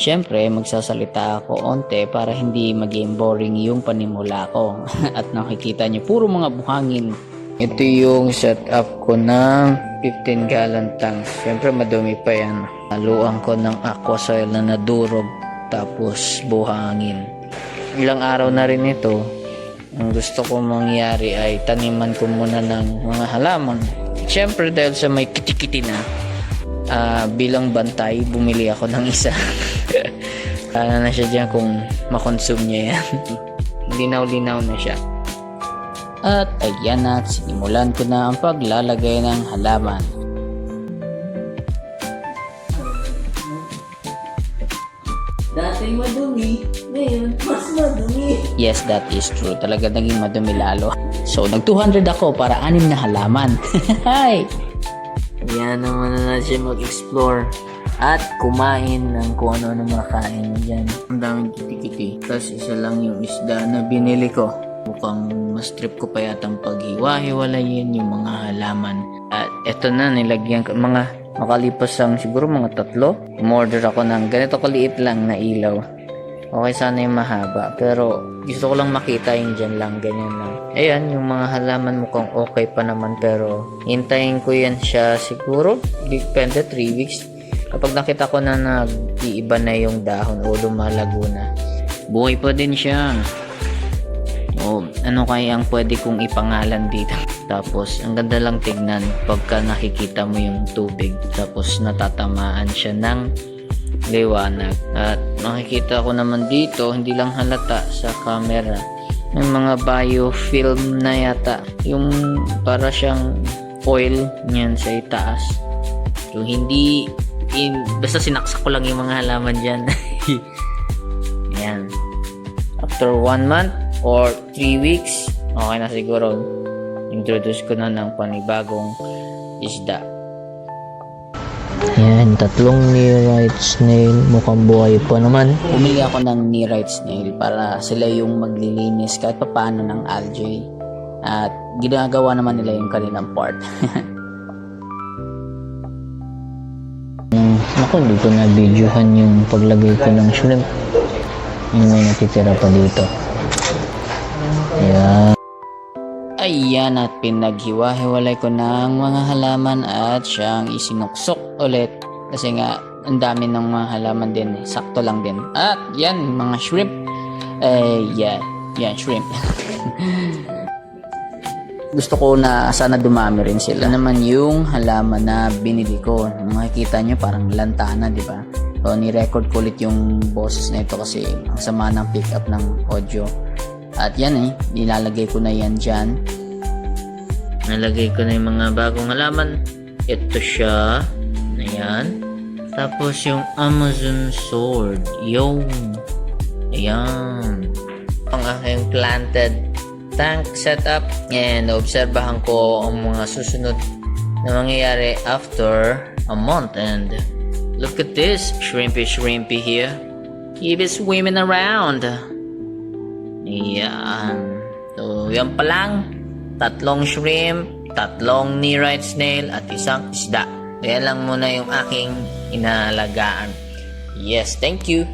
Siyempre, magsasalita ako onte para hindi maging boring yung panimula ko. At nakikita niyo, puro mga buhangin. Ito yung setup ko ng 15 gallon tank. Siyempre, madumi pa yan. Haluan ko ng aqua soil na nadurog. Tapos, buhangin. Ilang araw na rin ito. Ang gusto ko mangyari ay taniman ko muna ng mga halaman. Siyempre, dahil sa may kitikiti na, ah, bilang bantay, bumili ako ng isa. Kala na siya dyan kung makonsume niya yan. Linaw-linaw na siya. At ayan na, sinimulan ko na ang paglalagay ng halaman. Dati madumi, ngayon mas madumi. Yes, that is true. Talaga naging madumi lalo. So, nag 200 ako para anim na halaman. Hi! Yan naman na natin mag-explore at kumain ng kung ano na makain dyan. Ang daming kiti-kiti. Tapos isa lang yung isda na binili ko. Mukhang mas trip ko pa yatang paghiwa-hiwalayin yung mga halaman. At eto na, nilagyan ko. Mga makalipas ang siguro mga tatlo. Umorder ako ng ganito kaliit lang na ilaw. Okay sana yung mahaba. Pero gusto ko lang makita yung dyan lang, ganyan lang. Ayan, yung mga halaman mukhang okay pa naman. Pero hintayin ko yan siya siguro. Depende, 3 weeks. Kapag nakita ko na nag-iiba na yung dahon o lumalago na, buhay pa din siya. O ano kaya ang pwede kong ipangalan dito? Tapos, ang ganda lang tignan pagka nakikita mo yung tubig. Tapos, natatamaan siya ng liwanag. At makikita ko naman dito, hindi lang halata sa camera. May mga biofilm na yata. Yung para siyang oil niyan sa itaas. Yung hindi, in, basta sinaksak ko lang yung mga halaman dyan. Ayan. After one month or three weeks, okay na siguro. Introduce ko na ng panibagong isda. Yan, tatlong nearite snail. Mukhang buhay pa naman. Pumili ako ng nearite snail para sila yung maglilinis kahit paano ng algae. At ginagawa naman nila yung kanilang part. Ako, hindi ko na videohan yung paglagay ko ng shrimp. Yung may natitira pa dito. Yan. Ayan at pinaghiwa-hiwalay ko ng mga halaman at siyang isinuksok ulit. Kasi nga, ang dami ng mga halaman din. Sakto lang din. At yan, mga shrimp. Eh, yan. Yan, shrimp. Gusto ko na sana dumami rin sila. Ito naman yung halaman na binili ko. Makikita nyo parang lantana, di ba? So, ni-record ko ulit yung boses na ito kasi ang sama ng pick up ng audio. At yan eh, nilalagay ko na yan dyan. Nalagay ko na yung mga bagong halaman. Ito siya. Ayan. Tapos yung Amazon Sword. Yung. Ayan. Ang aking planted tank setup. And obserbahan ko ang mga susunod na mangyayari after a month. And look at this. Shrimpy shrimpy here. Keep it swimming around. Yan. So, yan pa lang. Tatlong shrimp, tatlong nearite snail, at isang isda. Kaya lang muna yung aking inaalagaan. Yes, thank you.